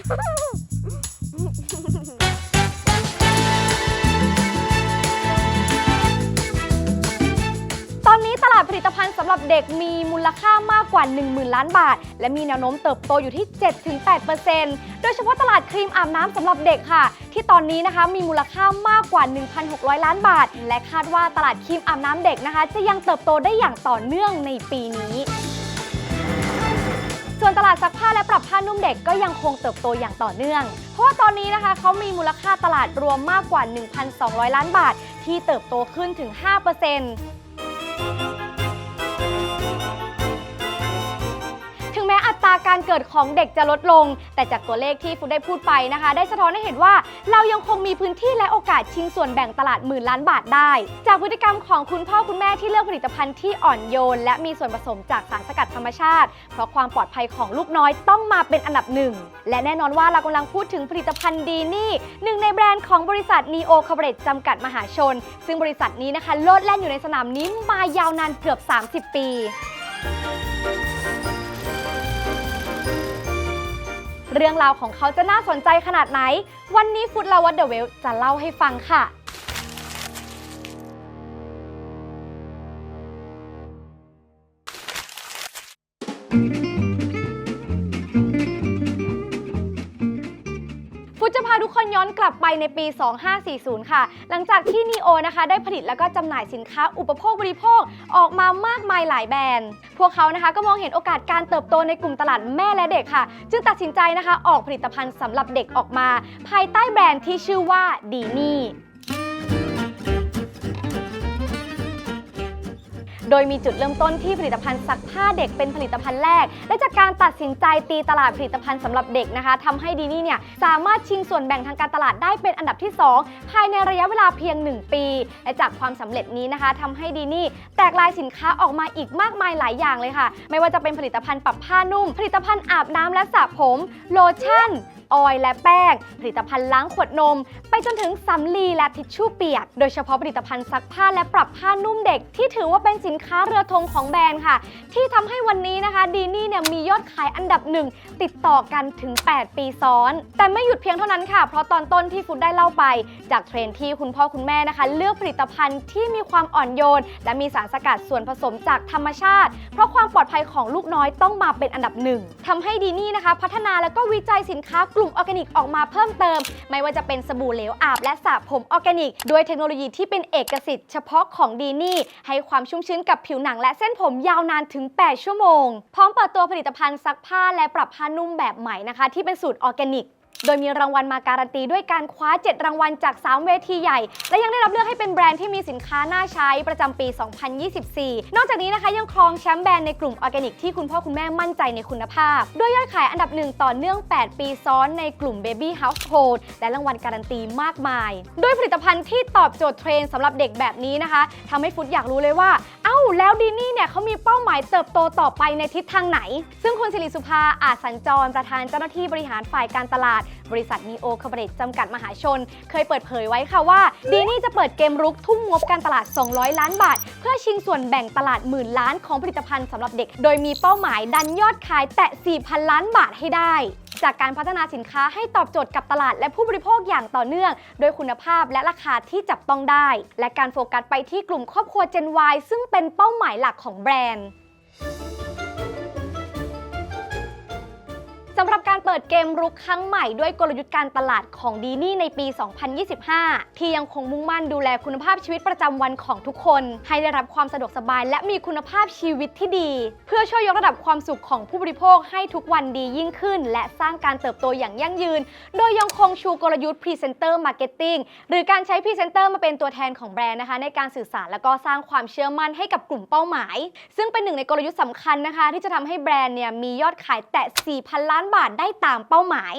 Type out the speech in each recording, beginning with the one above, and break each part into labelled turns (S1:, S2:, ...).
S1: ตอนนี้ตลาดผลิตภัณฑ์สำหรับเด็กมีมูลค่ามากกว่า 10,000 ล้านบาท และมีแนวโน้มเติบโตอยู่ที่ 7-8%โดยเฉพาะตลาดครีมอาบน้ำสำหรับเด็กค่ะ ที่ตอนนี้นะคะมีมูลค่ามากกว่า 1,600 ล้านบาท และคาดว่าตลาดครีมอาบน้ำเด็กนะคะ จะยังเติบโตได้อย่างต่อเนื่องในปีนี้ ส่วนตลาดซักผ้าและปรับผ้านุ่มเด็กก็ยังคงเติบโตอย่างต่อเนื่อง เพราะว่าตอนนี้นะคะเขามีมูลค่าตลาดรวมมากกว่า 1,200 ล้านบาท ที่เติบโตขึ้นถึง 5% อัตราการเกิดของเด็กจะลดลง แต่จากตัวเลขที่ฟุตได้พูดไปนะคะ ได้สะท้อนให้เห็นว่า เรายังคงมีพื้นที่และโอกาสชิงส่วนแบ่งตลาดหมื่นล้านบาทได้ จากพฤติกรรมของคุณพ่อคุณแม่ที่เลือกผลิตภัณฑ์ที่อ่อนโยน และมีส่วนผสมจากสารสกัดธรรมชาติ เพราะความปลอดภัยของลูกน้อยต้องมาเป็นอันดับหนึ่งและแน่นอนว่าเรากำลังพูดถึงผลิตภัณฑ์ดีนี่หนึ่งในแบรนด์ของบริษัท Neo Corporate จำกัดมหาชน ซึ่งบริษัทนี้นะคะโลดแล่นอยู่ในสนามนี้มายาวนานเกือบ 30 ปี เรื่องราวของเขาจะน่าสนใจขนาดไหน วันนี้ฟุตลาวัตเดอะเวลจะเล่าให้ฟังค่ะ ฟุตจะพาทุกคนย้อนกลับไปในปี 2540 ค่ะ หลังจากที่ NEO นะคะได้ผลิตแล้วก็จำหน่ายสินค้าอุปโภคบริโภคออกมามากมายหลายแบรนด์ พวกเขานะคะก็มองเห็นโอกาสการเติบโตในกลุ่มตลาดแม่และเด็กค่ะ จึงตัดสินใจนะคะออกผลิตภัณฑ์สำหรับเด็กออกมา ภายใต้แบรนด์ที่ชื่อว่าดีนี่โดยมีจุดเริ่มต้นที่ผลิตภัณฑ์ซัก ผ้าเด็กเป็นผลิตภัณฑ์แรก และจากการตัดสินใจตีตลาดผลิตภัณฑ์สำหรับเด็กนะคะทำให้ดีนี่เนี่ยสามารถชิงส่วนแบ่งทางการตลาดได้เป็นอันดับที่ 2 ภายในระยะเวลาเพียง 1 ปี และจากความสำเร็จนี้นะคะทำให้ดีนี่แตกลายสินค้าออกมาอีกมากมายหลายอย่างเลยค่ะ ไม่ว่าจะเป็นผลิตภัณฑ์ปรับผ้านุ่ม ผลิตภัณฑ์อาบน้ำและสระผม โลชั่นออยและแป้ง ผลิตภัณฑ์ล้างขวดนม ไปจนถึงสำลีและทิชชู่เปียก โดยเฉพาะผลิตภัณฑ์ซักผ้าและปรับผ้านุ่มเด็ก ที่ถือว่าเป็นสินค้าเรือธงของแบรนด์ค่ะ ที่ทำให้วันนี้นะคะดีนี่เนี่ยมียอดขายอันดับหนึ่งติดต่อกันถึง 8 ปีซ้อน แต่ไม่หยุดเพียงเท่านั้นค่ะ เพราะตอนต้นที่ฟุตได้เล่าไป จากเทรนที่คุณพ่อคุณแม่นะคะ เลือกผลิตภัณฑ์ที่มีความอ่อนโยน และมีสารสกัดส่วนผสมจากธรรมชาติ เพราะความปลอดภัยของลูกน้อยต้องมาเป็นอันดับหนึ่งทำให้ดีนี่นะคะ พัฒนาแล้วก็วิจัยสินค้ากลุ่มออร์แกนิกออกมาเพิ่มเติม ไม่ว่าจะเป็นสบู่เหลวอาบและสระผมออร์แกนิกด้วยเทคโนโลยีที่เป็นเอกสิทธิ์เฉพาะของดีนี่ให้ความชุ่มชื้นกับผิวหนังและเส้นผมยาวนานถึง8 ชั่วโมง พร้อมเปิดตัวผลิตภัณฑ์ซักผ้าและปรับผ้านุ่มแบบใหม่นะคะ ที่เป็นสูตรออร์แกนิก โดยมีรางวัลมาการันตีด้วยการคว้า 7 รางวัลจาก 3 เวทีใหญ่ และยังได้รับเลือกให้เป็นแบรนด์ที่มีสินค้าน่าใช้ประจำปี 2024 นอกจากนี้นะคะยังครองแชมป์แบรนด์ในกลุ่มออร์แกนิกที่คุณพ่อคุณแม่มั่นใจในคุณภาพ ด้วยยอดขายอันดับหนึ่งต่อเนื่อง 8 ปีซ้อนในกลุ่ม Baby Household และรางวัลการันตีมากมาย ด้วยผลิตภัณฑ์ที่ตอบโจทย์เทรนสำหรับเด็กแบบนี้นะคะทำให้ฟุตอยากรู้เลยว่า เอ้าแล้วดีนี่เนี่ยเขามีเป้าหมายเติบโตต่อไปในทิศทางไหน ซึ่งคุณสิริสุภาอาจสัญจรประธานเจ้าหน้าที่บริหารฝ่ายการตลาดบริษัท Neo Corporate จำกัดมหาชน เคยเปิดเผยไว้ค่ะว่าดีนี่จะเปิดเกมรุกทุ่มงบการตลาด 200 ล้านบาท เพื่อชิงส่วนแบ่งตลาดหมื่นล้านของผลิตภัณฑ์สำหรับเด็ก โดยมีเป้าหมายดันยอดขายแตะ 4,000 ล้านบาทให้ได้จากการพัฒนาสินค้าให้ตอบโจทย์กับตลาดและผู้บริโภคอย่างต่อเนื่อง โดยคุณภาพและราคาที่จับต้องได้ และการโฟกัสไปที่กลุ่มครอบครัว Gen Y ซึ่งเป็นเป้าหมายหลักของแบรนด์ สำหรับการเปิดเกมรุกครั้งใหม่ด้วยกลยุทธ์การตลาดของดีนี่ในปี 2025 ที่ยังคงมุ่งมั่นดูแลคุณภาพชีวิตประจำวันของทุกคน ให้ได้รับความสะดวกสบาย และมีคุณภาพชีวิตที่ดี เพื่อช่วยยกระดับความสุขของผู้บริโภคให้ทุกวันดียิ่งขึ้น และสร้างการเติบโตอย่างยั่งยืน โดยยังคงชูกลยุทธ์ Presenter Marketing หรือการใช้พรีเซนเตอร์มาเป็นตัวแทนของแบรนด์นะคะ ในการสื่อสารและก็สร้างความเชื่อมั่นให้กับกลุ่มเป้าหมาย ซึ่งเป็นหนึ่งในกลยุทธ์สำคัญนะคะ ที่จะทำให้แบรนด์เนี่ยมียอดขายแตะ4,000 ล้านบาทได้ตามเป้าหมาย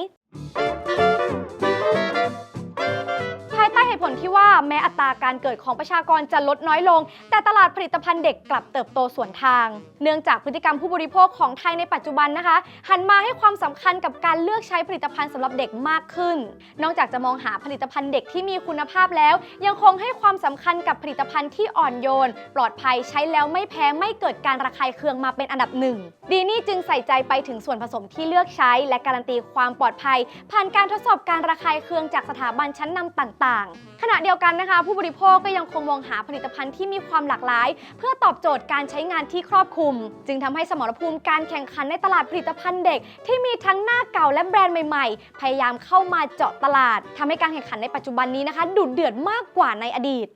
S1: เหตุผลที่ว่าแม้อัตราการเกิดของประชากรจะลดน้อยลง แต่ตลาดผลิตภัณฑ์เด็กกลับเติบโตสวนทาง เนื่องจากพฤติกรรมผู้บริโภคของไทยในปัจจุบันนะคะ หันมาให้ความสำคัญกับการเลือกใช้ผลิตภัณฑ์สำหรับเด็กมากขึ้น นอกจากจะมองหาผลิตภัณฑ์เด็กที่มีคุณภาพแล้ว ยังคงให้ความสำคัญกับผลิตภัณฑ์ที่อ่อนโยน ปลอดภัยใช้แล้วไม่แพ้ไม่เกิดการระคายเคืองมาเป็นอันดับหนึ่งดีนี่จึงใส่ใจไปถึงส่วนผสมที่เลือกใช้ และการันตีความปลอดภัย ผ่านการทดสอบการระคายเคืองจากสถาบันชั้นนำต่างขณะเดียวกันนะคะ ผู้บริโภคก็ยังคงมองหาผลิตภัณฑ์ที่มีความหลากหลาย เพื่อตอบโจทย์การใช้งานที่ครอบคลุม จึงทำให้สมรภูมิการแข่งขันในตลาดผลิตภัณฑ์เด็ก ที่มีทั้งหน้าเก่าและแบรนด์ใหม่ๆ พยายามเข้ามาเจาะตลาดทำให้การแข่งขันในปัจจุบันนี้นะคะดุเดือดมากกว่าในอดีต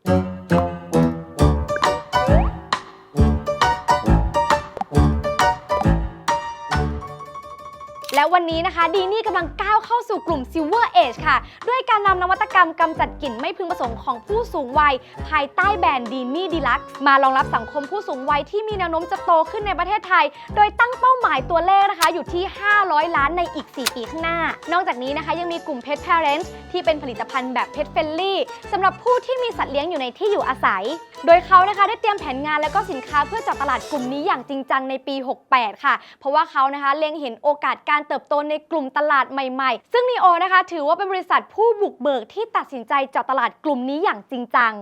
S1: และวันนี้นะคะ ดีนี่กำลังก้าวเข้าสู่กลุ่ม Silver Age ค่ะ ด้วยการนำนวัตกรรมกำจัดกลิ่นไม่พึงประสงค์ของผู้สูงวัย ภายใต้แบรนด์ดีนี่ดีลักมารองรับสังคมผู้สูงวัยที่มีแนวโน้มจะโตขึ้นในประเทศไทย โดยตั้งเป้าหมายตัวเลขนะคะอยู่ที่ 500 ล้านในอีก 4 ปีข้างหน้า นอกจากนี้นะคะยังมีกลุ่ม Pet Parents ที่เป็นผลิตภัณฑ์แบบ Pet Friendly สำหรับผู้ที่มีสัตว์เลี้ยงอยู่ในที่อยู่อาศัย โดยเขานะคะได้เตรียมแผนงานและก็สินค้าเพื่อจับตลาดกลุ่มนี้อย่างจริงจังในปี 68 ค่ะ เพราะว่าเขานะคะเล็งเห็นโอกาสการเติบโตในกลุ่มตลาดใหม่ๆ ซึ่ง NEO นะคะ ถือว่าเป็นบริษัทผู้บุกเบิกที่ตัดสินใจเจาะตลาดกลุ่มนี้อย่างจริงจัง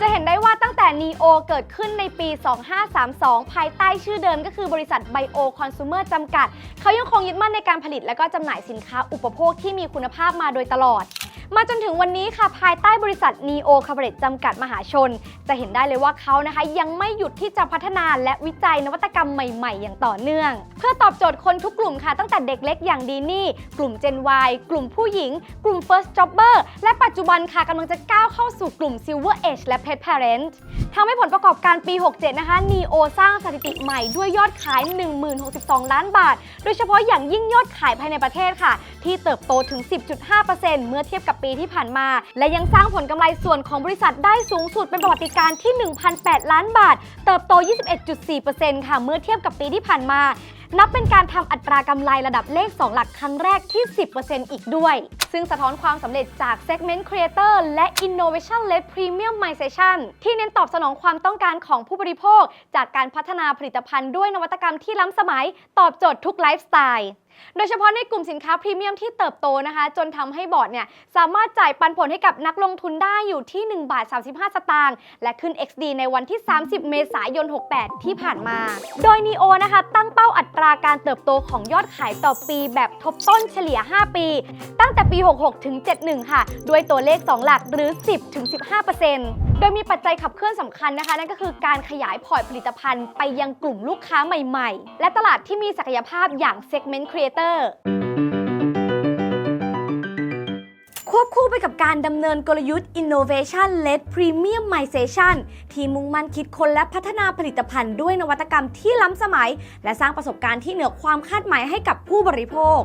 S1: จะเห็นได้ว่าตั้งแต่ NEO เกิดขึ้นในปี 2532 ภายใต้ชื่อเดิมก็คือบริษัท Bio Consumer จำกัด เขายังคงยึดมั่นในการผลิตและก็จำหน่ายสินค้าอุปโภคที่มีคุณภาพมาโดยตลอด มาจนถึงวันนี้ค่ะภายใต้บริษัท NEO c o r p o r a t e จำกัดมหาชน จะเห็นได้เลยว่าเขานะคะ ยังไม่หยุดที่จะพัฒนาและวิจัยนวัตกรรมใหม่ ๆ อย่างต่อเนื่อง เพื่อตอบโจทย์คนทุกกลุ่มค่ะ ตั้งแต่เด็กเล็กอย่างดีนี่ กลุ่ม Gen Y กลุ่มผู้หญิง กลุ่ม First Jobber และปัจจุบันค่ะกำลังจะก้าวเข้าสู่กลุ่ม Silver Age และ Pet Parent ทำให้ผลประกอบการปี 67 นะคะ NEO สร้างสถิติใหม่ด้วยยอดขาย 1062 ล้านบาท โดยเฉพาะอย่างยิ่งยอดขายภายในประเทศค่ะ ที่เติบโตถึง 10.5%เมื่อเทียบกับปีที่ผ่านมา และยังสร้างผลกำไรส่วนของบริษัทได้สูงสุดเป็นประวัติการณ์ที่ 1,008 ล้านบาท เติบโต 21.4%ค่ะ เมื่อเทียบกับปีที่ผ่านมา นับเป็นการทำอัตรากำไรระดับเลข 2 หลักครั้งแรกที่ 10%อีกด้วย ซึ่งสะท้อนความสำเร็จจาก Segment Creator และ Innovation Led Premiumization ที่เน้นตอบสนองความต้องการของผู้บริโภค จากการพัฒนาผลิตภัณฑ์ด้วยนวัตกรรมที่ล้ำสมัย ตอบโจทย์ทุกไลฟ์สไตล์ โดยเฉพาะในกลุ่มสินค้าพรีเมียมที่เติบโตนะคะ จนทำให้บอร์ดเนี่ยสามารถจ่ายปันผลให้กับนักลงทุนได้อยู่ที่ 1 บาท 35 สตางค์และขึ้น XD ในวันที่ 30 เมษายน 68 ที่ผ่านมา โดย NEO นะคะตั้งเป้าอัตราการเติบโตของยอดขายต่อปีแบบทบต้นเฉลี่ย 5 ปี ตั้งแต่ปี 66 ถึง 71 ค่ะ ด้วยตัวเลข 2 หลักหรือ 10 ถึง 15% โดยมีปัจจัยขับเคลื่อนสำคัญนะคะ นั่นก็คือการขยายพอร์ตผลิตภัณฑ์ไปยังกลุ่มลูกค้าใหม่ๆ และตลาดที่มีศักยภาพอย่าง Segment Creator ควบคู่ไปกับการดำเนินกลยุทธ์ Innovation Led Premiumization ที่มุ่งมั่นคิดค้นและพัฒนาผลิตภัณฑ์ด้วยนวัตกรรมที่ล้ำสมัย และสร้างประสบการณ์ที่เหนือความคาดหมายให้กับผู้บริโภค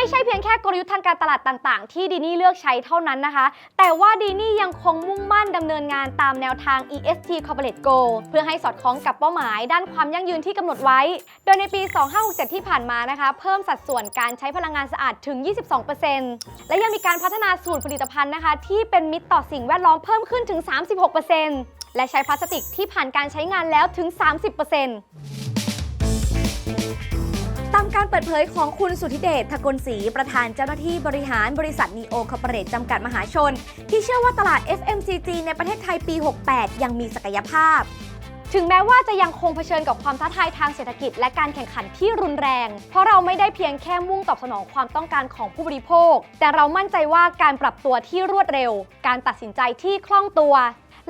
S1: ไม่ใช่เพียงแค่กลยุทธ์ทางการตลาดต่างๆ ที่ดีนี่เลือกใช้เท่านั้นนะคะ แต่ว่าดีนี่ยังคงมุ่งมั่นดำเนินงานตามแนวทาง ESG Corporate Goal เพื่อให้สอดคล้องกับเป้าหมาย ด้านความยั่งยืนที่กำหนดไว้ โดยในปี 2567 ที่ผ่านมานะคะ เพิ่มสัดส่วนการใช้พลังงานสะอาดถึง 22%และยังมีการพัฒนาสูตรผลิตภัณฑ์นะคะ ที่เป็นมิตรต่อสิ่งแวดล้อมเพิ่มขึ้นถึง 36%และใช้พลาสติกที่ผ่านการใช้งานแล้วถึง 30%ามการเปิดเผยของคุณสุทธิเดชทกลศรีประธานเจ้าหน้าที่บริหารบริษัทนีโอคอร์ปอเรทจำกัดมหาชน ที่เชื่อว่าตลาด FMCG ในประเทศไทยปี 68 ยังมีศักยภาพ ถึงแม้ว่าจะยังคงเผชิญกับความท้าทายทางเศรษฐกิจและการแข่งขันที่รุนแรง เพราะเราไม่ได้เพียงแค่มุ่งตอบสนองความต้องการของผู้บริโภค แต่เรามั่นใจว่าการปรับตัวที่รวดเร็ว การตัดสินใจที่คล่องตัว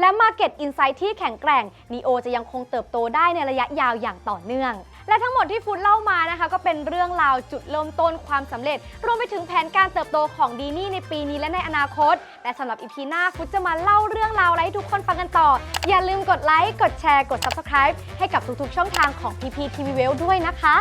S1: และ Market Insight ที่แข็งแกร่ง NEO จะยังคงเติบโตได้ในระยะยาวอย่างต่อเนื่อง และทั้งหมดที่ฟุตเล่ามานะคะ ก็เป็นเรื่องราวจุดเริ่มต้นความสำเร็จ รวมไปถึงแผนการเติบโตของดีนี่ในปีนี้และในอนาคต และสำหรับอีพีหน้าฟุตจะมาเล่าเรื่องราวอะไรให้ทุกคนฟังกันต่อ อย่าลืมกดไลค์กดแชร์กด Subscribe ให้กับทุกๆช่องทางของ PP TV w e l ด้วยนะคะ